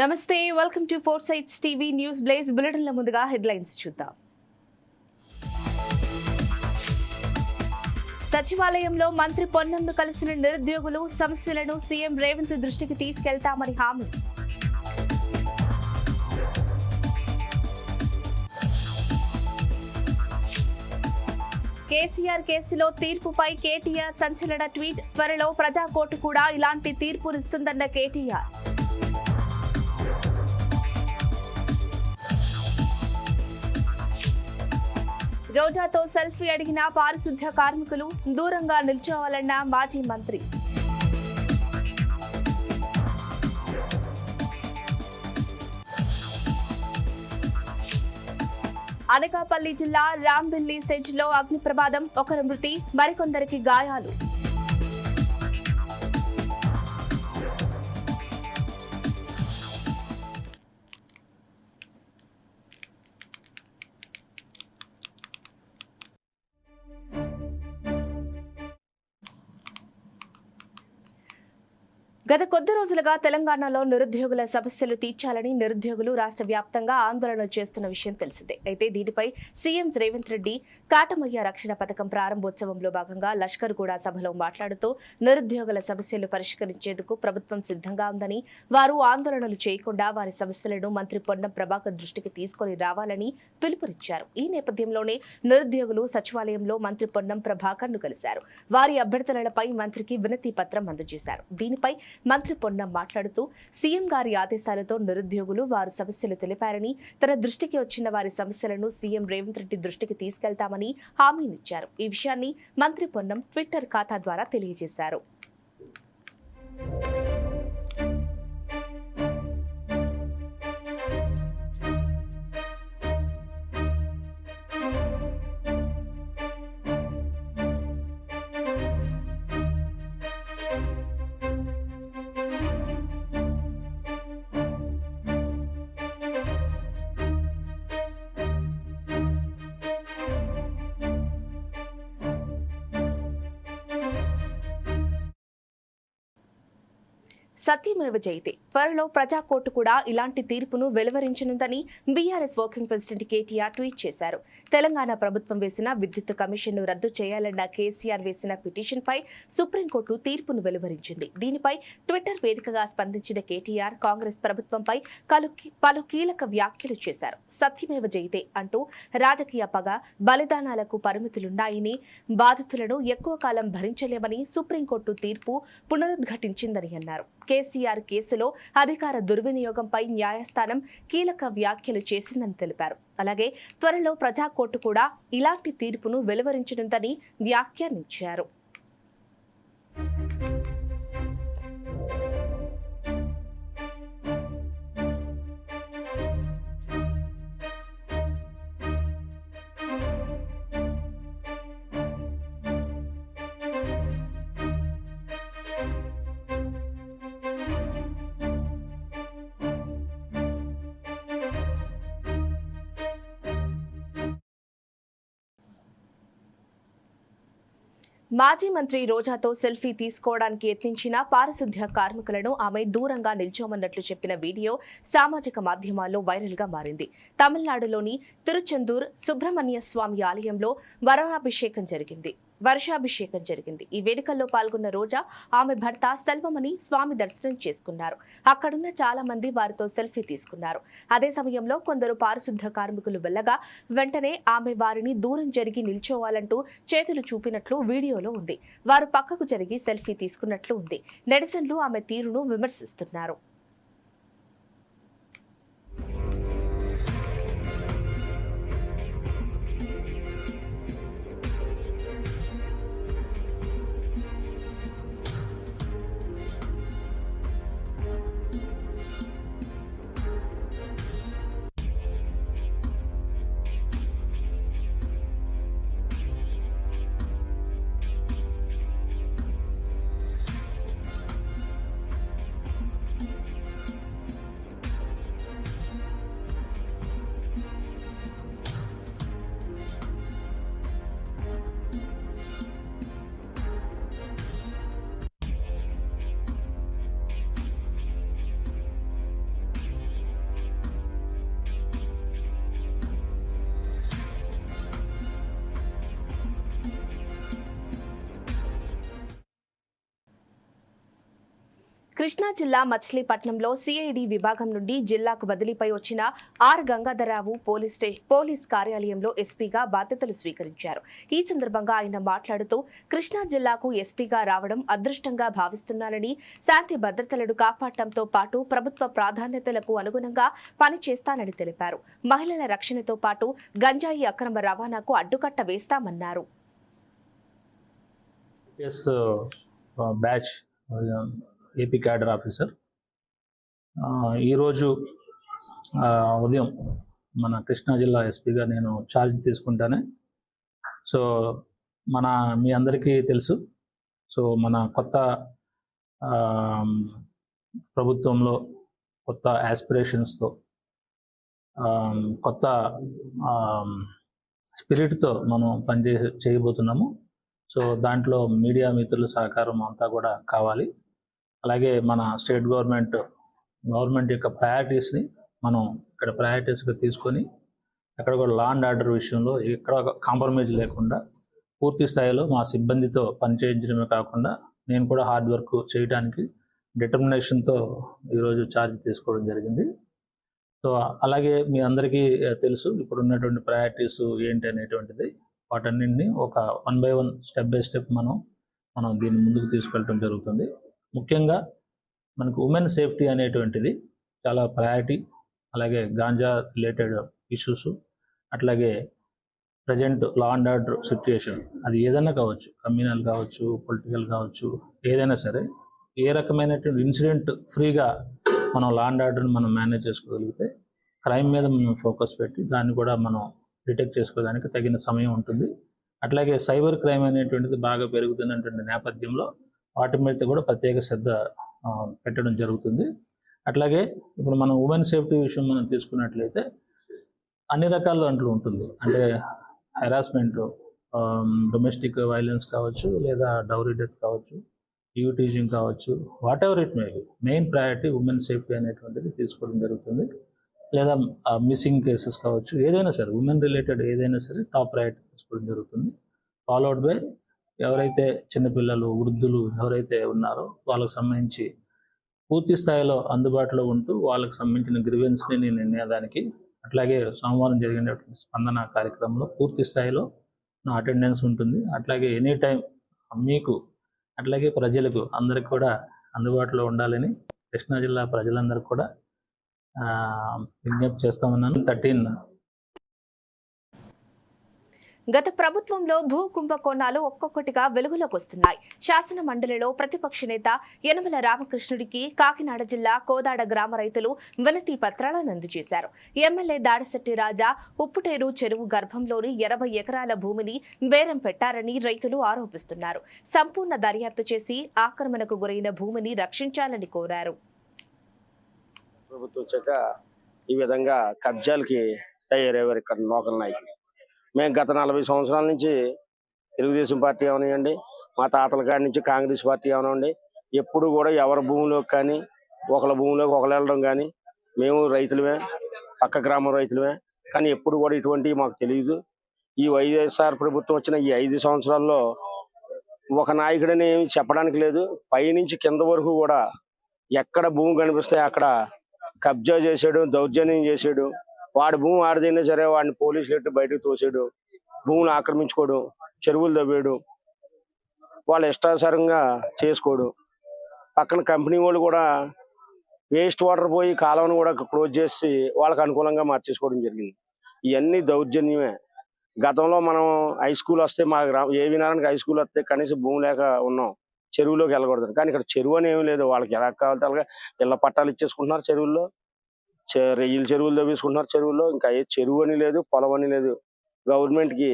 నమస్తే welcome to four sites TV news బ్లేస్ బులెటిన్ల ముందుగా హెడ్లైన్స్ చూద్దాం. సచివాలయంలో మంత్రి పొన్నంను కలిసిన నిరుద్యోగులు సమస్యలను సీఎం రేవంత్ దృష్టికి తీసుకెళ్తామని హామీ. కేసీఆర్ కేసులో తీర్పుపై కేటీఆర్ సంచలన ట్వీట్. త్వరలో ప్రజా కోర్టు కూడా ఇలాంటి తీర్పునిస్తుందన్న కేటీఆర్. రోజాతో సెల్ఫీ అడిగిన పారిశుద్ధ్య కార్మికులు దూరంగా నిల్చోవాలన్న మాజీ మంత్రి. అనకాపల్లి జిల్లా రాంబిల్లి సెజ్లో అగ్ని ప్రమాదం ఒకరు మృతి మరికొందరికి గాయాలు. గత కొద్ది రోజులుగా తెలంగాణలో నిరుద్యోగుల సమస్యలు తీర్చాలని నిరుద్యోగులు రాష్ట్ర వ్యాప్తంగా ఆందోళనలు చేస్తున్న విషయం తెలిసిందే. అయితే దీనిపై సీఎం రేవంత్ రెడ్డి కాటమయ్య రక్షణ పథకం ప్రారంభోత్సవంలో భాగంగా లష్కర్ కూడా సభలో మాట్లాడుతూ నిరుద్యోగుల సమస్యలు పరిష్కరించేందుకు ప్రభుత్వం సిద్ధంగా ఉందని వారు ఆందోళనలు చేయకుండా వారి సమస్యలను మంత్రి పొన్నం ప్రభాకర్ దృష్టికి తీసుకొని రావాలని పిలుపునిచ్చారు. ఈ నేపథ్యంలోనే నిరుద్యోగులు సచివాలయంలో మంత్రి పొన్నం ప్రభాకర్ను కలిశారు. వారి అభ్యర్థనలపై మంత్రికి వినతి పత్రం అందజేశారు. దీనిపై మంత్రి పొన్నం మాట్లాడుతూ సీఎం గారి ఆదేశాలతో నిరుద్యోగులు వారి సమస్యలు తెలిపారని తన దృష్టికి వచ్చిన వారి సమస్యలను సీఎం రేవంత్ రెడ్డి దృష్టికి తీసుకెళ్తామని హామీనిచ్చారు. ఈ విషయాన్ని మంత్రి పొన్నం ట్విట్టర్ ఖాతా ద్వారా తెలియజేశారు. సత్యమేవ జయతే. త్వరలో ప్రజా కోర్టు కూడా ఇలాంటి తీర్పును వెలువరించనుందని BRS working president KTR tweet చేశారు. తెలంగాణ ప్రభుత్వం వేసిన విద్యుత్ కమిషన్ను రద్దు చేయాలన్న కేసీఆర్ వేసిన పిటిషన్పై సుప్రీంకోర్టు తీర్పును వెలువరించింది. దీనిపై ట్విట్టర్ వేదికగా స్పందించిన కేటీఆర్ కాంగ్రెస్ ప్రభుత్వంపై పలు కీలక వ్యాఖ్యలు చేశారు. సత్యమేవ జయితే అంటూ రాజకీయ పగ బలిదానాలకు పరిమితులున్నాయని బాధితులను ఎక్కువ కాలం భరించలేమని సుప్రీంకోర్టు తీర్పు పునరుద్ఘాటించిందని అన్నారు. కేసీఆర్ కేసులో అధికార దుర్వినియోగంపై న్యాయస్థానం కీలక వ్యాఖ్యలు చేసిందని తెలిపారు. అలాగే త్వరలో ప్రజా కోర్టు కూడా ఇలాంటి తీర్పును వెలువరించనుందని వ్యాఖ్యానించారు. మాజీ మంత్రి రోజాతో సెల్ఫీ తీసుకోవడానికి యత్నించిన పారిశుద్ధ్య కార్మికులను ఆమె దూరంగా నిల్చోమన్నట్లు చెప్పిన వీడియో సామాజిక మాధ్యమాల్లో వైరల్గా మారింది. తమిళనాడులోని తిరుచెందూర్ సుబ్రహ్మణ్య స్వామి ఆలయంలో వరాభిషేకం జరిగింది. వర్షాభిషేకం జరిగింది. ఈ వేడుకల్లో పాల్గొన్న రోజా ఆమె భర్త సెల్వమని స్వామి దర్శనం చేసుకున్నారు. అక్కడున్న చాలా మంది వారితో సెల్ఫీ తీసుకున్నారు. అదే సమయంలో కొందరు పారిశుద్ధ కార్మికులు వెళ్ళగా వెంటనే ఆమె వారిని దూరం జరిగి నిల్చోవాలంటూ చేతులు చూపినట్లు వీడియోలో ఉంది. వారు పక్కకు జరిగి సెల్ఫీ తీసుకున్నట్లు ఉంది. నెటిజన్లు ఆమె తీరును విమర్శిస్తున్నారు. కృష్ణా జిల్లా మచిలీపట్నంలో సిఐడి విభాగం నుండి జిల్లాకు బదిలీపై వచ్చిన ఆర్ గంగాధరరావు పోలీస్ పోలీస్ కార్యాలయంలో ఎస్పీగా బాధ్యతలు స్వీకరించారు. ఈ సందర్భంగా ఆయన మాట్లాడుతూ కృష్ణా జిల్లాకు ఎస్పీగా రావడం అదృష్టంగా భావిస్తున్నానని శాంతి భద్రతలను కాపాడటంతో పాటు ప్రభుత్వ ప్రాధాన్యతలకు అనుగుణంగా పనిచేస్తానని తెలిపారు. మహిళల రక్షణతో పాటు గంజాయి అక్రమ రవాణాకు అడ్డుకట్ట వేస్తామన్నారు. Batch uh, uh, AP cadre officer. ఈరోజు ఉదయం మన కృష్ణా జిల్లా ఎస్పీగా నేను ఛార్జ్ తీసుకుంటానే. సో మన మీ అందరికీ తెలుసు. సో మన కొత్త ప్రభుత్వంలో కొత్త యాస్పిరేషన్స్తో కొత్త స్పిరిట్తో మనం పనిచే చేయబోతున్నాము. సో దాంట్లో మీడియా మిత్రుల సహకారం అంతా కూడా కావాలి. అలాగే మన స్టేట్ గవర్నమెంట్ గవర్నమెంట్ యొక్క ప్రయారిటీస్ని మనం ఇక్కడ ప్రయారిటీస్గా తీసుకొని ఎక్కడ కూడా లా అండ్ ఆర్డర్ విషయంలో ఎక్కడ కాంప్రమైజ్ లేకుండా పూర్తి స్థాయిలో మా సిబ్బందితో పనిచేయించడమే కాకుండా నేను కూడా హార్డ్ వర్క్ చేయడానికి డిటర్మినేషన్తో ఈరోజు ఛార్జ్ తీసుకోవడం జరిగింది. సో అలాగే మీ అందరికీ తెలుసు ఇప్పుడు ఉన్నటువంటి ప్రయారిటీస్ ఏంటి అనేటువంటిది. వాటన్నింటినీ ఒక one by one step by step మనం మనం దీన్ని ముందుకు తీసుకెళ్ళటం జరుగుతుంది. ముఖ్యంగా మనకు ఉమెన్ సేఫ్టీ అనేటువంటిది చాలా ప్రయారిటీ అలాగే గాంజా రిలేటెడ్ ఇష్యూస్ అట్లాగే present law and order situation అది ఏదైనా కావచ్చు కమ్యూనల్ కావచ్చు పొలిటికల్ కావచ్చు ఏదైనా సరే ఏ రకమైనటువంటి ఇన్సిడెంట్ ఫ్రీగా మనం లా అండ్ ఆర్డర్ని మనం మేనేజ్ చేసుకోగలిగితే క్రైమ్ మీద మనం ఫోకస్ పెట్టి దాన్ని కూడా మనం డిటెక్ట్ చేసుకోవడానికి తగిన సమయం ఉంటుంది. అట్లాగే సైబర్ క్రైమ్ అనేటువంటిది బాగా పెరుగుతున్నటువంటి నేపథ్యంలో వాటి మీద కూడా ప్రత్యేక శ్రద్ధ పెట్టడం జరుగుతుంది. అట్లాగే ఇప్పుడు మనం ఉమెన్ సేఫ్టీ విషయం మనం తీసుకున్నట్లయితే అన్ని రకాల దాంట్లో ఉంటుంది. అంటే హెరాస్మెంట్ డొమెస్టిక్ వైలెన్స్ కావచ్చు లేదా డౌరీ డెత్ కావచ్చు యూ టీచింగ్ కావచ్చు whatever it may main priority women safety అనేటువంటిది తీసుకోవడం జరుగుతుంది. లేదా మిస్సింగ్ కేసెస్ కావచ్చు. ఏదైనా సరే ఉమెన్ రిలేటెడ్ ఏదైనా సరే టాప్ ప్రయారిటీ తీసుకోవడం జరుగుతుంది. ఫాలోడ్ బై ఎవరైతే చిన్నపిల్లలు వృద్ధులు ఎవరైతే ఉన్నారో వాళ్ళకు సంబంధించి పూర్తి స్థాయిలో అందుబాటులో ఉంటూ వాళ్ళకి సంబంధించిన గ్రివెన్స్ని నేను నిర్ణయదానికి అట్లాగే సోమవారం జరిగినటువంటి స్పందన కార్యక్రమంలో పూర్తి స్థాయిలో నా అటెండెన్స్ ఉంటుంది. అట్లాగే ఎనీ టైం మీకు అట్లాగే ప్రజలకు అందరికి కూడా అందుబాటులో ఉండాలని కృష్ణా జిల్లా ప్రజలందరికీ కూడా విజ్ఞప్తి చేస్తా ఉన్నాను. థర్టీన్ గత ప్రభుత్వంలో భూ కుంభకోణాలు ఒక్కొక్కటిగా వెలుగులోకి వస్తున్నాయి. శాసన మండలిలో ప్రతిపక్ష నేత యనమల రామకృష్ణుడికి కాకినాడ జిల్లా కోదాడ గ్రామ రైతులు వినతి పత్రాలను అందజేశారు. ఎమ్మెల్యే దాడిశెట్టి రాజా ఉప్పుటేరు చెరువు గర్భంలోని ఎనభై ఎకరాల భూమిని బేరం పెట్టారని రైతులు ఆరోపిస్తున్నారు. సంపూర్ణ దర్యాప్తు చేసి ఆక్రమణకు గురైన భూమిని రక్షించాలని కోరారు. ప్రభుత్వం ఈ విధంగా కబ్జాలకి తయారయ్యారు ఇక్కడ లోకల్ నాయకులు. మేము గత నలభై సంవత్సరాల నుంచి తెలుగుదేశం పార్టీ అవనివ్వండి మా తాతల కాడి నుంచి కాంగ్రెస్ పార్టీ అవనివ్వండి ఎప్పుడు కూడా ఎవరి భూమిలోకి కానీ ఒకళ్ళ భూమిలోకి ఒకళ్ళు వెళ్ళడం కానీ మేము రైతులమే పక్క గ్రామం రైతులమే కానీ ఎప్పుడు కూడా ఇటువంటివి మాకు తెలియదు ఈ వైఎస్ఆర్ ప్రభుత్వం వచ్చిన ఈ ఐదు సంవత్సరాల్లో ఒక నాయకుడని ఏమి చెప్పడానికి లేదు పైనుంచి కింద వరకు కూడా ఎక్కడ భూమి కనిపిస్తే అక్కడ కబ్జా చేసాడు దౌర్జన్యం చేసాడు వాడి భూమి ఆడదైనా సరే వాడిని పోలీసులు ఎట్టి బయటకు తోసాడు భూములు ఆక్రమించుకోడు చెరువులు తవ్వాడు వాళ్ళు ఇష్టానుసారంగా చేసుకోడు. పక్కన కంపెనీ వాళ్ళు కూడా వేస్ట్ వాటర్ పోయి కాలువను కూడా క్లోజ్ చేసి వాళ్ళకి అనుకూలంగా మార్చేసుకోవడం జరిగింది. ఇవన్నీ దౌర్జన్యమే. గతంలో మనం హై స్కూల్ వస్తే మా గ్రామ ఏ వినారానికి హై స్కూల్ వస్తే కనీసం భూమి లేక ఉన్నాం. చెరువులోకి వెళ్ళకూడదు. కానీ ఇక్కడ చెరువు అని ఏమీ లేదు. వాళ్ళకి ఎలా కావాలంటే అలాగే ఇళ్ళ పట్టాలు ఇచ్చేసుకుంటున్నారు చెరువుల్లో. రెయ్యిల చెరువులు తవ్వేసుకుంటున్నారు చెరువుల్లో ఇంకా ఏ చెరువు అని లేదు పొలం అని లేదు. గవర్నమెంట్కి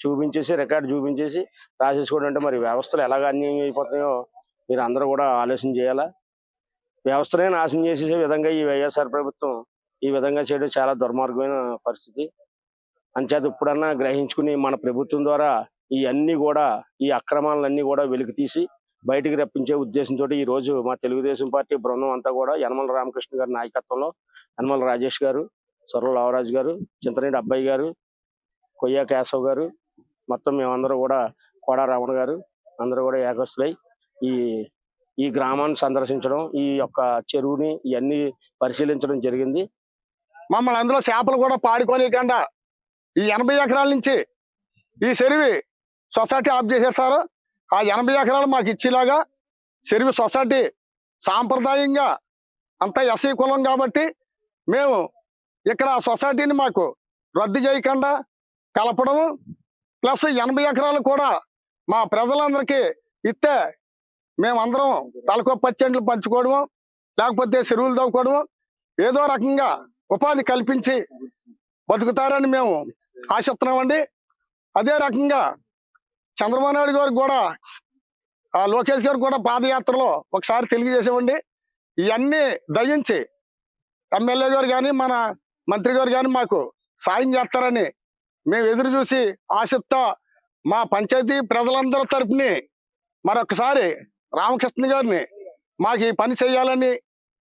చూపించేసి రికార్డు చూపించేసి రాసేసుకోవడం అంటే మరి వ్యవస్థలు ఎలాగ అన్యాయం అయిపోతున్నాయో మీరు అందరూ కూడా ఆలోచన చేయాలా? వ్యవస్థనే నాశనం చేసేసే విధంగా ఈ వైఎస్ఆర్ ప్రభుత్వం ఈ విధంగా చేయడం చాలా దుర్మార్గమైన పరిస్థితి. అంచేత ఇప్పుడన్నా గ్రహించుకుని మన ప్రభుత్వం ద్వారా ఈ అన్ని కూడా ఈ అక్రమాలన్నీ కూడా వెలికి తీసి బయటికి రప్పించే ఉద్దేశంతో ఈ రోజు మా తెలుగుదేశం పార్టీ బృందం అంతా కూడా యనమల రామకృష్ణ గారి నాయకత్వంలో యనమల రాజేష్ గారు సొర్ర లావరాజు గారు చింతనేటి అబ్బాయి గారు కొయ్య కేశవ్ గారు మొత్తం మేమందరూ కూడా కోడా రమణ గారు అందరూ కూడా ఏకస్తులై ఈ ఈ గ్రామాన్ని సందర్శించడం ఈ యొక్క చెరువుని ఇవన్నీ పరిశీలించడం జరిగింది. మమ్మల్ని అందులో చేపలు కూడా పాడుకోనికుండా ఈ ఎనభై ఎకరాల నుంచి ఈ చెరువు సొసైటీ ఆఫ్ చేసేస్తారు. ఆ ఎనభై ఎకరాలు మాకు ఇచ్చేలాగా చెరువు సొసైటీ సాంప్రదాయంగా అంతా ఎస్సీ కులం కాబట్టి మేము ఇక్కడ ఆ సొసైటీని మాకు రద్దు చేయకుండా కలపడము. ప్లస్ ఎనభై ఎకరాలు కూడా మా ప్రజలందరికీ ఇస్తే మేమందరం తలకో పచ్చండ్లు పంచుకోవడము లేకపోతే చెరువులు తవ్వుకోవడము. ఏదో రకంగా ఉపాధి కల్పించి బతుకుతారని మేము ఆశిస్తున్నామండి. అదే రకంగా చంద్రబాబు నాయుడు గారికి కూడా ఆ లోకేష్ గారు కూడా పాదయాత్రలో ఒకసారి తెలియజేసామండి ఇవన్నీ దయించి ఎమ్మెల్యే గారు కానీ మన మంత్రి గారు కానీ మాకు సాయం చేస్తారని మేము ఎదురు చూసి ఆశిస్తా మా పంచాయతీ ప్రజలందరి తరపుని మరొకసారి రామకృష్ణ గారిని మాకు ఈ పని చేయాలని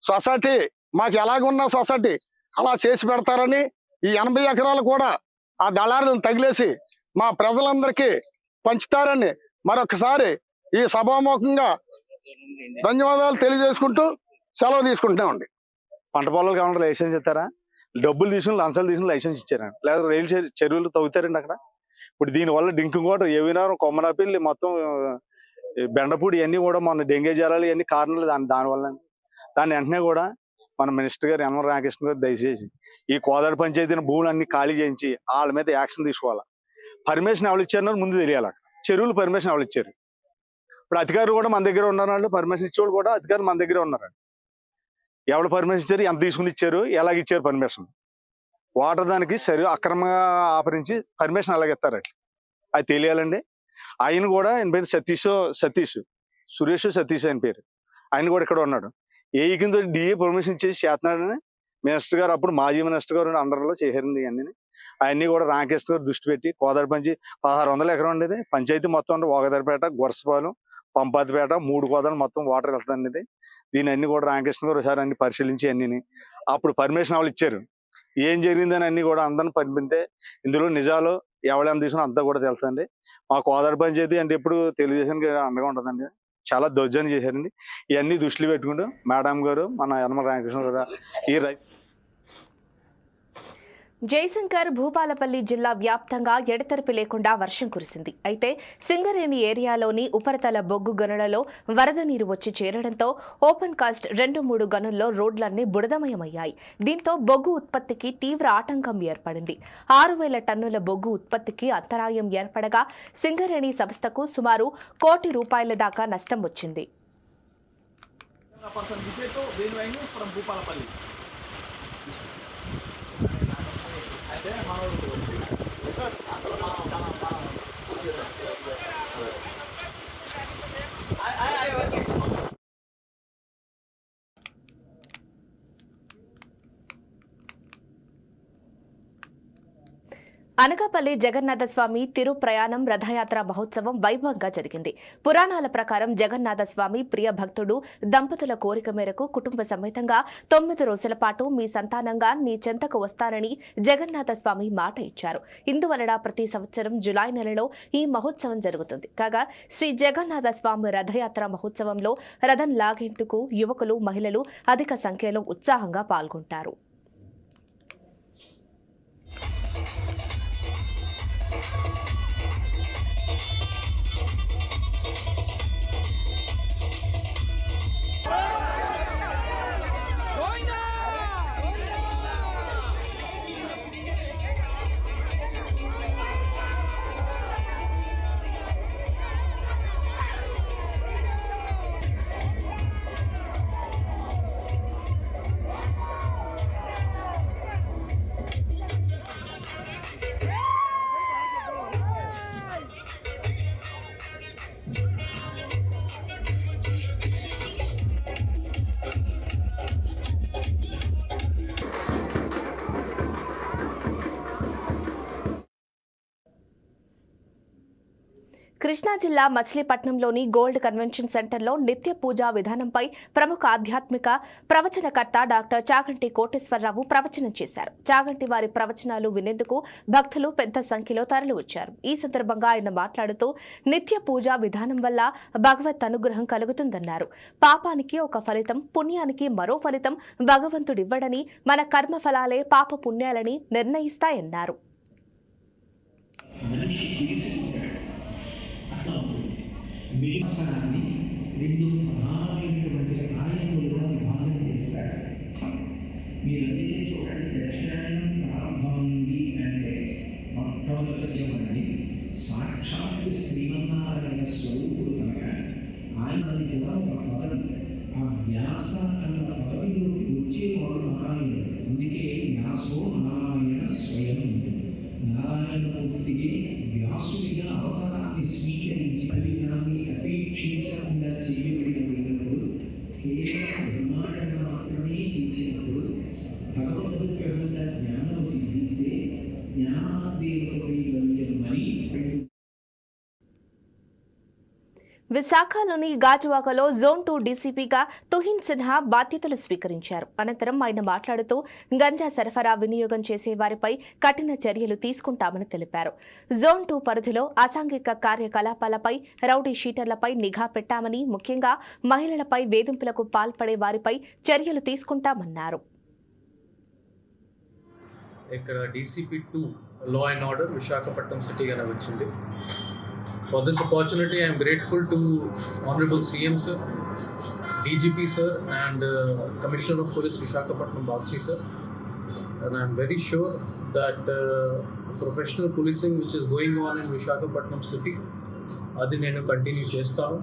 సొసైటీ మాకు ఎలాగున్న సొసైటీ అలా చేసి పెడతారని ఈ ఎనభై ఎకరాలు కూడా ఆ దళారులను తగిలేసి మా ప్రజలందరికీ పంచుతారని మరొకసారి ఈ సభాముఖంగా ధన్యవాదాలు తెలియజేసుకుంటూ సెలవు తీసుకుంటున్నామండి. పంట పొలాలు కావాలంటే లైసెన్స్ ఇస్తారా? డబ్బులు తీసుకుని లంచాలు తీసుకుని లైసెన్స్ ఇచ్చారండి లేదా రైలు చెరువులు తవ్వుతారండి అక్కడ? ఇప్పుడు దీనివల్ల డింకు కూడా ఏవినారం కొమ్మనాపిల్లి మొత్తం బెండపూడి ఇవన్నీ కూడా మన డెంగే జ్వరాలు ఇవన్నీ కారణాలు దాని దానివల్ల దాని వెంటనే కూడా మన మినిస్టర్ గారు యనమల రామకృష్ణ గారు దయచేసి ఈ కోదాడు పంచాయతీని భూములు అన్ని ఖాళీ చేయించి వాళ్ళ మీద యాక్షన్ తీసుకోవాలి. పర్మిషన్ ఎవరు ఇచ్చారో ముందు తెలియాలి అక్కడ. చెరువులు పర్మిషన్ ఎవరు ఇచ్చారు ఇప్పుడు అధికారులు కూడా మన దగ్గర ఉన్నారు పర్మిషన్ ఇచ్చేవాళ్ళు కూడా అధికారులు మన దగ్గర ఉన్నారు ఎవరు పర్మిషన్ ఇచ్చారు? ఎంత తీసుకుని ఇచ్చారు? ఎలాగ ఇచ్చారు పర్మిషన్ వాటర్ దానికి సరి అక్రమంగా ఆపరించి పర్మిషన్ ఎలాగ ఇస్తారు అట్లా అది తెలియాలండి. ఆయన కూడా ఆయన పేరు సతీష్ సతీష్ సురేష్ సతీష్ ఆయన పేరు. ఆయన కూడా ఇక్కడ ఉన్నాడు. ఏ కింద డిఏ పర్మిషన్ ఇచ్చేసి చేస్తున్నాడని మినిస్టర్ గారు అప్పుడు మాజీ మినిస్టర్ గారు అండర్లో చేరింది ఇవన్నీ. అవన్నీ కూడా రామకృష్ణ గారు దృష్టి పెట్టి కోదాడ పంచి పదహారు వందల ఎకరం ఉండేది. పంచాయతీ మొత్తం అంటే ఓగదరిపేట గొరసపాలెం పంపాతిపేట మూడు కోదాలు మొత్తం వాటర్ వెళ్తుంది ఇది దీని అన్ని కూడా రామకృష్ణ గారు ఒకసారి అన్ని పరిశీలించి అన్ని అప్పుడు పర్మిషన్ వాళ్ళు ఇచ్చారు. ఏం జరిగిందని అన్ని కూడా అందరిని పంపితే ఇందులో నిజాలు ఎవరైనా తీసుకుని అంతా కూడా తెలుసండి మా కోదారి పంచాయతీ అంటే ఎప్పుడు తెలుగుదేశానికి అండగా ఉంటుందండి. చాలా దౌర్జన్యం చేశారండి. ఇవన్నీ దృష్టిలో పెట్టుకుంటూ మేడం గారు మన యనమల రామకృష్ణ గారు ఈ రై జయశంకర్ భూపాలపల్లి జిల్లా వ్యాప్తంగా ఎడతెరిపి లేకుండా వర్షం కురిసింది. అయితే సింగరేణి ఏరియాలోని ఉపరితల బొగ్గు గనులలో వరద నీరు వచ్చి చేరడంతో ఓపెన్ కాస్ట్ రెండు మూడు గనుల్లో రోడ్లన్నీ బుడదమయమయ్యాయి. దీంతో బొగ్గు ఉత్పత్తికి తీవ్ర ఆటంకం ఏర్పడింది. ఆరు వేల టన్నుల బొగ్గు ఉత్పత్తికి అంతరాయం ఏర్పడగా సింగరేణి సంస్థకు సుమారు కోటి రూపాయల దాకా నష్టం వచ్చింది. I, I, I, okay. Anakapalli Jagannath స్వామి తిరు ప్రయాణం రథయాత్ర మహోత్సవం వైభవంగా జరిగింది. పురాణాల ప్రకారం జగన్నాథ స్వామి ప్రియ భక్తుడు దంపతుల కోరిక మేరకు కుటుంబ సమేతంగా తొమ్మిది రోజుల పాటు మీ సంతానంగా నీ చెంతకు వస్తానని జగన్నాథ స్వామి మాట ఇచ్చారు. ఇందువలన ప్రతి సంవత్సరం జులై నెలలో ఈ మహోత్సవం జరుగుతుంది. కాగా శ్రీ జగన్నాథ స్వామి రథయాత్ర మహోత్సవంలో రథం లాగేందుకు యువకులు మహిళలు అధిక సంఖ్యలో ఉత్సాహంగా పాల్గొంటారు. కృష్ణా జిల్లా మచిలీపట్నంలోని గోల్డ్ కన్వెన్షన్ సెంటర్లో నిత్య పూజా విధానంపై ప్రముఖ ఆధ్యాత్మిక ప్రవచనకర్త డాక్టర్ చాగంటి కోటేశ్వరరావు ప్రవచనం చేశారు. చాగంటి వారి ప్రవచనాలు వినేందుకు భక్తులు పెద్ద సంఖ్యలో తరలివచ్చారు. ఈ సందర్భంగా ఆయన మాట్లాడుతూ నిత్య పూజా విధానం వల్ల భగవత్ అనుగ్రహం కలుగుతుందన్నారు. పాపానికి ఒక ఫలితం పుణ్యానికి మరో ఫలితం భగవంతుడివ్వడని మన కర్మ ఫలాలే పాప పుణ్యాలని నిర్ణయిస్తాయన్నారు మనిషి తీసుకుంటాడు అట్లా ఉంటుంది మిగిలిన రెండు ప్రధానమైనటువంటి ఆయనలుగా విభాగం చేస్తాడు మీరందరికీ చూడండి దక్షిణాయనం ప్రారంభమైంది అంటే మొట్టమొదటి శివని సాక్షాత్ శ్రీమన్నారాయణ స్వరూపుడు కనుక ఆయనది కూడా ఒక పదవి ఆ వ్యాస అన్న పదవిలోకి వచ్చేవాడు నారాయణుడు. అందుకే వ్యాసో నారాయణ స్వయం. నారాయణ నారాయణమూర్తికి వ్యాసుడిగా అవతారాన్ని స్వీకరించి ఫలితాన్ని చేయబడినప్పుడు కేవలం బ్రహ్మాండంగా మాత్రమే చేసినప్పుడు భగవద్గీత జ్ఞానం సిద్ధిస్తే జ్ఞానాదేవతపై విశాఖలోని గాజువాకలో జోన్ టూ డీసీపీగా తుహిన్ సిన్హా బాధ్యతలు స్వీకరించారు. అనంతరం ఆయన మాట్లాడుతూ గంజా సరఫరా వినియోగం చేసే వారిపై కఠిన చర్యలు తీసుకుంటామని తెలిపారు. జోన్ టూ పరిధిలో అసాంఘిక కార్యకలాపాలపై రౌడీ షీటర్లపై నిఘా పెట్టామని ముఖ్యంగా మహిళలపై వేధింపులకు పాల్పడే వారిపై చర్యలు తీసుకుంటామన్నారు. ఇక్కడ DCP two law and order Visakhapatnam సిటీగానే వచ్చింది. For this opportunity I'm grateful to honourable CM sir DGP sir and commissioner of police Visakhapatnam Bagchi sir and I'm very sure that professional policing policing which is going on in Visakhapatnam అది నేను continue చేస్తాను.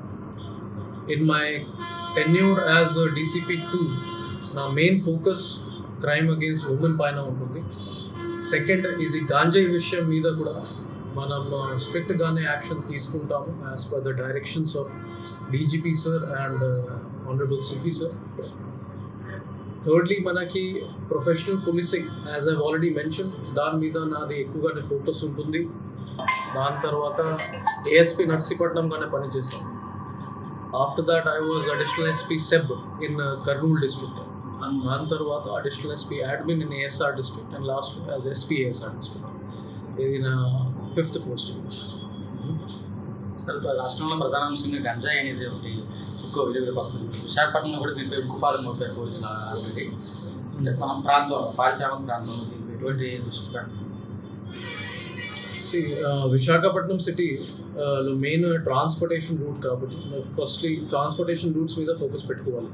In my tenure as DCP two నా main focus crime against women పైన ఉంటుంది. Second ఇది గాంజాయి విషయం మీద కూడా మనం స్ట్రిక్ట్గానే యాక్షన్ తీసుకుంటాము as per the directions of DGP sir and honourable CP sir thirdly మనకి professional policing as I already mention దాని మీద నాది ఎక్కువగానే ఫోకస్ ఉంటుంది. దాని తర్వాత ఏఎస్పి నర్సీపట్నంగానే పనిచేశాం. After that I was additional SP SEB in Kurnool district and దాని తర్వాత additional SP admin in ASR district and last as SP ASR district ఇది నా ఫిఫ్త్ పోస్టింగ్ సార్ రాష్ట్రంలో ప్రధాన అంశంగా గంజాయి అనేది ఒకటి ఎక్కువ విలువలకు వస్తుంది. విశాఖపట్నంలో కూడా దీనిపై ఉక్కుపాదం మోపారు పోలీసులు ఆల్రెడీ అంటే మన ప్రాంతం పారిశ్రామిక ప్రాంతం దీనిపై ఎటువంటి దృష్టి Visakhapatnam city main transportation route కాబట్టి ఫస్ట్లీ ట్రాన్స్పోర్టేషన్ రూట్స్ మీద ఫోకస్ పెట్టుకోవాలి.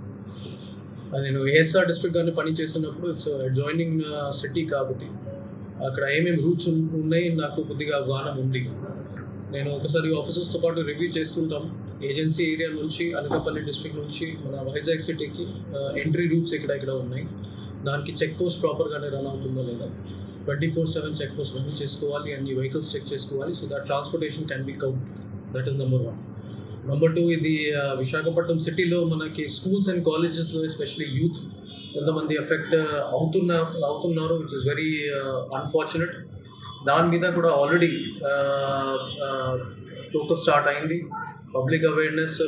నేను ఏఎస్ఆర్ డిస్ట్రిక్ట్ కానీ పని చేసినప్పుడు ఇట్స్ అడ్జాయినింగ్ సిటీ కాబట్టి అక్కడ ఏమేమి రూట్స్ ఉన్నాయి నాకు కొద్దిగా అవగాహన ఉంది. నేను ఒకసారి ఆఫీసర్స్తో పాటు రివ్యూ చేసుకుంటాం. ఏజెన్సీ ఏరియా నుంచి అనకాపల్లి డిస్ట్రిక్ట్ నుంచి మన వైజాగ్ సిటీకి ఎంట్రీ రూట్స్ ఇక్కడ ఇక్కడ ఉన్నాయి. దానికి చెక్ పోస్ట్ ప్రాపర్గానే రన్ అవుతుందో లేదా. Twenty four seven check post run చేసుకోవాలి అన్ని వెహికల్స్ చెక్ చేసుకోవాలి. So that transportation can be count that is number one number two ఇది విశాఖపట్నం సిటీలో మనకి స్కూల్స్ అండ్ కాలేజెస్లో ఎస్పెషలీ యూత్ కొంతమంది ఎఫెక్ట్ uh, అవుతున్న అవుతున్నారు విచ్ ఇస్ వెరీ అన్ఫార్చునేట్ దాని మీద కూడా ఆల్రెడీ ఫోకస్ స్టార్ట్ అయింది. Public awareness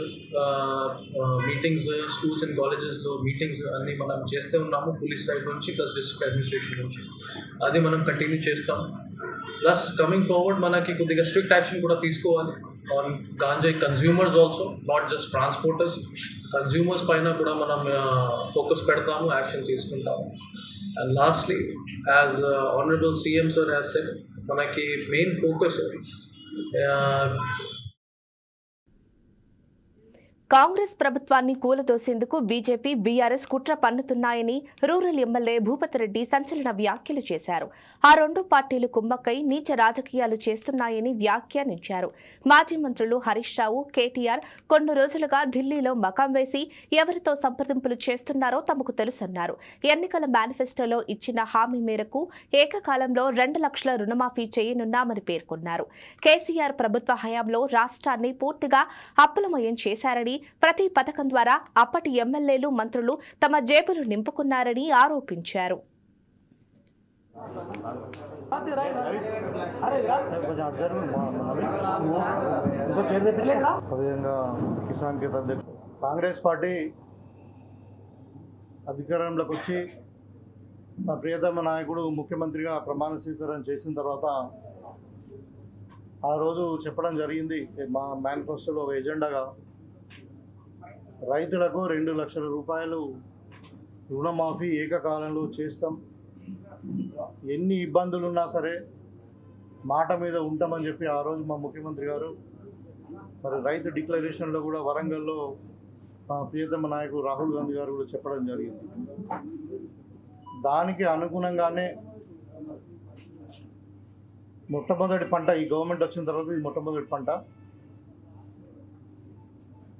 meetings schools and కాలేజెస్లో మీటింగ్స్ అన్నీ మనం చేస్తూ ఉన్నాము పోలీస్ సైడ్ నుంచి ప్లస్ డిస్ట్రిక్ట్ అడ్మినిస్ట్రేషన్ నుంచి. అది మనం కంటిన్యూ చేస్తాం. ప్లస్ కమింగ్ ఫార్వర్డ్ మనకి కొద్దిగా స్ట్రిక్ట్ యాక్షన్ కూడా తీసుకోవాలి. On గాంజాయి consumers also not just transporters consumers పైన కూడా మనం ఫోకస్ పెడతాము యాక్షన్ తీసుకుంటాము. And lastly as honourable CM sir as said మనకి మెయిన్ ఫోకస్ కాంగ్రెస్ ప్రభుత్వాన్ని కూలదోసేందుకు బీజేపీ బీఆర్ఎస్ కుట్ర పన్నుతున్నాయని రూరల్ ఎమ్మెల్యే భూపతిరెడ్డి సంచలన వ్యాఖ్యలు చేశారు. ఆ రెండు పార్టీలు కుమ్మక్కై నీచ రాజకీయాలు చేస్తున్నాయని వ్యాఖ్యానించారు. మాజీ మంత్రులు హరీష్ రావు కేటీఆర్ కొన్ని రోజులుగా ఢిల్లీలో మకాం వేసి ఎవరితో సంప్రదింపులు చేస్తున్నారో తమకు తెలుసన్నారు. ఎన్నికల మేనిఫెస్టోలో ఇచ్చిన హామీ మేరకు ఏకకాలంలో రెండు లక్షల రుణమాఫీ చేయనున్నామని పేర్కొన్నారు. కేసీఆర్ ప్రభుత్వ హయాంలో రాష్ట్రాన్ని పూర్తిగా అప్పులమయం చేశారని ప్రతి పథకం ద్వారా అప్పటి ఎమ్మెల్యేలు మంత్రులు తమ జేబులు నింపుకున్నారని ఆరోపించారు. కాంగ్రెస్ పార్టీ అధికారంలోకి వచ్చి మా ప్రియతమ నాయకుడు ముఖ్యమంత్రిగా ప్రమాణ స్వీకారం చేసిన తర్వాత ఆ రోజు చెప్పడం జరిగింది. మా మేనిఫెస్టోలో ఒక ఎజెండాగా రైతులకు రెండు లక్షల రూపాయలు రుణమాఫీ ఏకకాలంలో చేస్తాం. ఎన్ని ఇబ్బందులు ఉన్నా సరే మాట మీద ఉంటామని చెప్పి ఆ రోజు మా ముఖ్యమంత్రి గారు మరి రైతు డిక్లరేషన్లో కూడా వరంగల్లో మా ప్రియతమ నాయకుడు రాహుల్ గాంధీ గారు కూడా చెప్పడం జరిగింది. దానికి అనుగుణంగానే మొట్టమొదటి పంట ఈ గవర్నమెంట్ వచ్చిన తర్వాత ఇది మొట్టమొదటి పంట.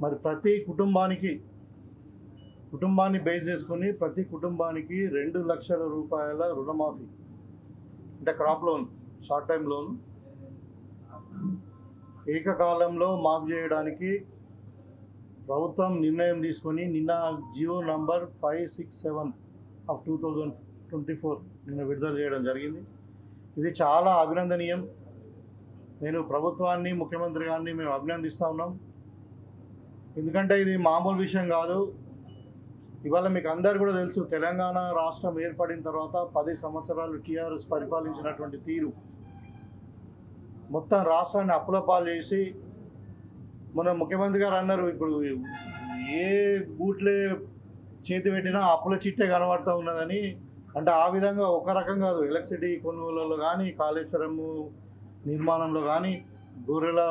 మరి ప్రతి కుటుంబానికి కుటుంబాన్ని బేస్ చేసుకుని ప్రతి కుటుంబానికి రెండు లక్షల రూపాయల రుణమాఫీ. అంటే crop loan short time loan. ఏకకాలంలో మాఫ్ చేయడానికి ప్రభుత్వం నిర్ణయం తీసుకొని నిన్న GO number five six seven of two thousand twenty four నిన్న విడుదల చేయడం జరిగింది. ఇది చాలా అభినందనీయం. నేను ప్రభుత్వాన్ని ముఖ్యమంత్రి గారిని మేము అభినందిస్తూ ఉన్నాం. ఎందుకంటే ఇది మామూలు విషయం కాదు. ఇవాళ మీకు అందరు కూడా తెలుసు తెలంగాణ రాష్ట్రం ఏర్పడిన తర్వాత పది సంవత్సరాలు టీఆర్ఎస్ పరిపాలించినటువంటి తీరు. మొత్తం రాష్ట్రాన్ని అప్పుల పాలు చేసి మన ముఖ్యమంత్రి గారు అన్నారు ఇప్పుడు ఏ బూట్లే చేతి పెట్టినా అప్పుల చిట్టే కనబడుతూ ఉన్నదని. అంటే ఆ విధంగా ఒక రకం కాదు ఎలక్ట్రిసిటీ కొనుగోలులో కానీ కాళేశ్వరము నిర్మాణంలో కానీ గొర్రెల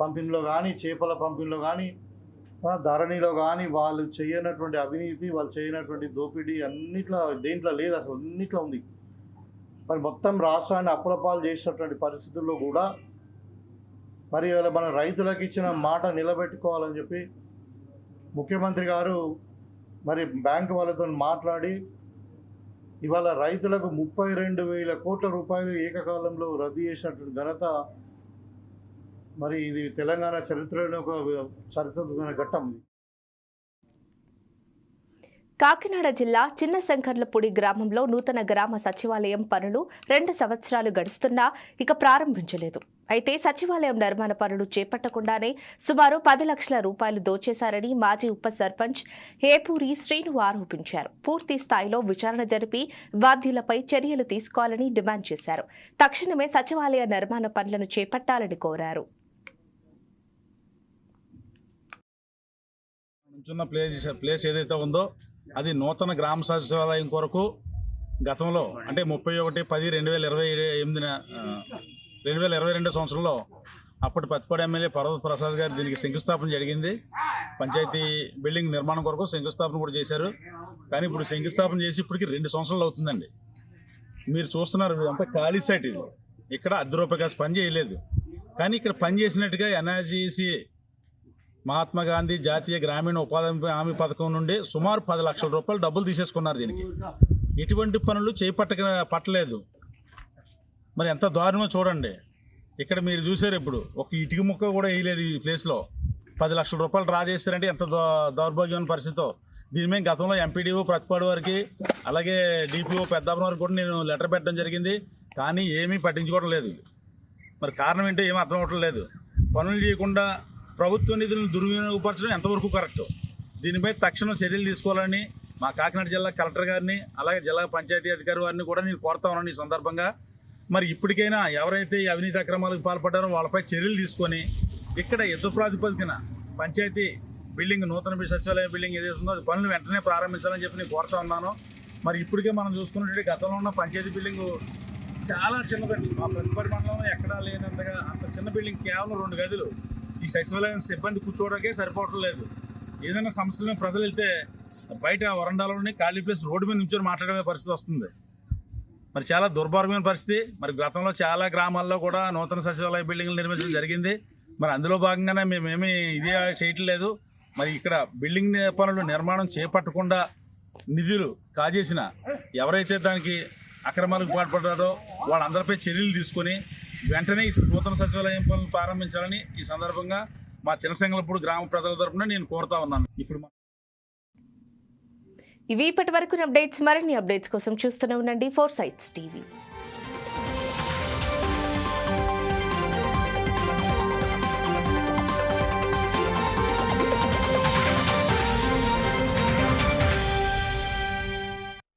పంపిణీలో కానీ చేపల పంపిణీలో కానీ ధరణిలో కానీ వాళ్ళు చేయనటువంటి అవినీతి వాళ్ళు చేయనటువంటి దోపిడీ అన్నిట్లో దేంట్లో లేదు అసలు అన్నిట్లో ఉంది. మరి మొత్తం రాష్ట్రాన్ని అప్పులపాలు చేసినటువంటి పరిస్థితుల్లో కూడా మరి ఇవాళ మన రైతులకు ఇచ్చిన మాట నిలబెట్టుకోవాలని చెప్పి ముఖ్యమంత్రి గారు మరి బ్యాంకు వాళ్ళతో మాట్లాడి ఇవాళ రైతులకు ముప్పై రెండు వేల కోట్ల రూపాయలు ఏకకాలంలో రద్దు చేసినటువంటి ఘనత మరి ఇది తెలంగాణ చరిత్రలో ఒక చరిత్రమైన ఘట్టం కాకినాడ జిల్లా చిన్న శంకర్లపూడి గ్రామంలో నూతన గ్రామ సచివాలయం పనులు రెండు సంవత్సరాలు గడుస్తున్నా ఇక ప్రారంభించలేదు. అయితే సచివాలయం నిర్మాణ పనులు చేపట్టకుండానే సుమారు పది లక్షల రూపాయలు దోచేశారని మాజీ ఉప సర్పంచ్ హేపూరి శ్రీను ఆరోపించారు. పూర్తి స్థాయిలో విచారణ జరిపి బాధ్యులపై చర్యలు తీసుకోవాలని డిమాండ్ చేశారు. తక్షణమే సచివాలయ నిర్మాణ పనులను చేపట్టాలని కోరారు. నుంచున్న ప్లేస్ ప్లేస్ ఏదైతే ఉందో అది నూతన గ్రామ సచివాలయం కొరకు గతంలో అంటే ముప్పై ఒకటి పది రెండు వేల ఇరవై ఎనిమిదిన రెండు వేల ఇరవై రెండో సంవత్సరంలో అప్పటి పత్తిపాడు ఎమ్మెల్యే పర్వత ప్రసాద్ గారు దీనికి శంకుస్థాపన జరిగింది. పంచాయతీ బిల్డింగ్ నిర్మాణం కొరకు శంకుస్థాపన కూడా చేశారు. కానీ ఇప్పుడు శంకుస్థాపన చేసి ఇప్పటికి రెండు సంవత్సరాలు అవుతుందండి. మీరు చూస్తున్నారు ఇదంతా ఖాళీ సైట్ ఇది. ఇక్కడ అర్ధ రూపాయ కాసి పని చేయలేదు. కానీ ఇక్కడ పని చేసినట్టుగా ఎన్ఆర్జీసీ మహాత్మా గాంధీ జాతీయ గ్రామీణ ఉపాధి హామీ పథకం నుండి సుమారు పది లక్షల రూపాయలు డబ్బులు తీసేసుకున్నారు దీనికి. ఎటువంటి పనులు చేపట్టక పట్టలేదు. మరి ఎంత దారుణమో చూడండి. ఇక్కడ మీరు చూసారు ఇప్పుడు ఒక ఇటుక ముక్క కూడా వేయలేదు ఈ ప్లేస్లో పది లక్షల రూపాయలు డ్రా చేస్తారంటే ఎంత దౌర్భాగ్యమైన పరిస్థితితో దీని మేము గతంలో ఎంపీడీఓ ప్రతిపాడు వారికి అలాగే డిపిఓ పెద్దాపురం వారికి కూడా నేను లెటర్ పెట్టడం జరిగింది. కానీ ఏమీ పట్టించుకోవడం లేదు. మరి కారణం ఏంటో ఏమీ అర్థం అవ్వటం లేదు. పనులు చేయకుండా ప్రభుత్వ నిధులను దుర్వినియోగపరచడం ఎంతవరకు కరెక్ట్? దీనిపై తక్షణం చర్యలు తీసుకోవాలని మా కాకినాడ జిల్లా కలెక్టర్ గారిని అలాగే జిల్లా పంచాయతీ అధికారి వారిని కూడా నేను కోరుతా ఉన్నాను ఈ సందర్భంగా. మరి ఇప్పటికైనా ఎవరైతే ఈ అవినీతి అక్రమాలకు పాల్పడ్డారో వాళ్ళపై చర్యలు తీసుకొని ఇక్కడ యుద్ధ ప్రాతిపదికన పంచాయతీ బిల్డింగ్ నూతన సచివాలయ బిల్డింగ్ ఏదైతే ఉందో అది పనులు వెంటనే ప్రారంభించాలని చెప్పి నేను కోరుతా ఉన్నాను. మరి ఇప్పటికే మనం చూసుకున్నట్టు గతంలో ఉన్న పంచాయతీ బిల్డింగ్ చాలా చిన్నదండి. మా ప్రతిపడి మండలంలో ఎక్కడా లేనంతగా అంత చిన్న బిల్డింగ్ కేవలం రెండు గదులు. ఈ సచివాలయం సిబ్బంది కూర్చోవడానికే సరిపోవటం లేదు. ఏదైనా సమస్యలు ప్రజలు వెళ్తే బయట వరండాలోని ఖాళీ ప్లేస్ రోడ్డు మీద నుంచొని మాట్లాడే పరిస్థితి వస్తుంది. మరి చాలా దుర్భార్గమైన పరిస్థితి. మరి గతంలో చాలా గ్రామాల్లో కూడా నూతన సచివాలయ బిల్డింగ్లు నిర్మించడం జరిగింది. మరి అందులో భాగంగానే మేమేమీ ఇది చేయట్లేదు. మరి ఇక్కడ బిల్డింగ్ పనులు నిర్మాణం చేపట్టకుండా నిధులు కాజేసిన ఎవరైతే దానికి అక్రమాలకు పాల్పడ్డారో వాళ్ళందరిపై చర్యలు తీసుకొని వెంటనే ఈ నూతన సచివాలయం పనులు ప్రారంభించాలని ఈ సందర్భంగా మా చిన్నసంగలపూడి గ్రామ ప్రజల తరఫున నేను కోరుతా ఉన్నాను. ఇప్పుడు మా- ఇవి ఇప్పటి వరకు అప్డేట్స్. మరిన్ని అప్డేట్స్ కోసం చూస్తూనే ఉండండి ఫోర్ సైట్స్ టీవీ.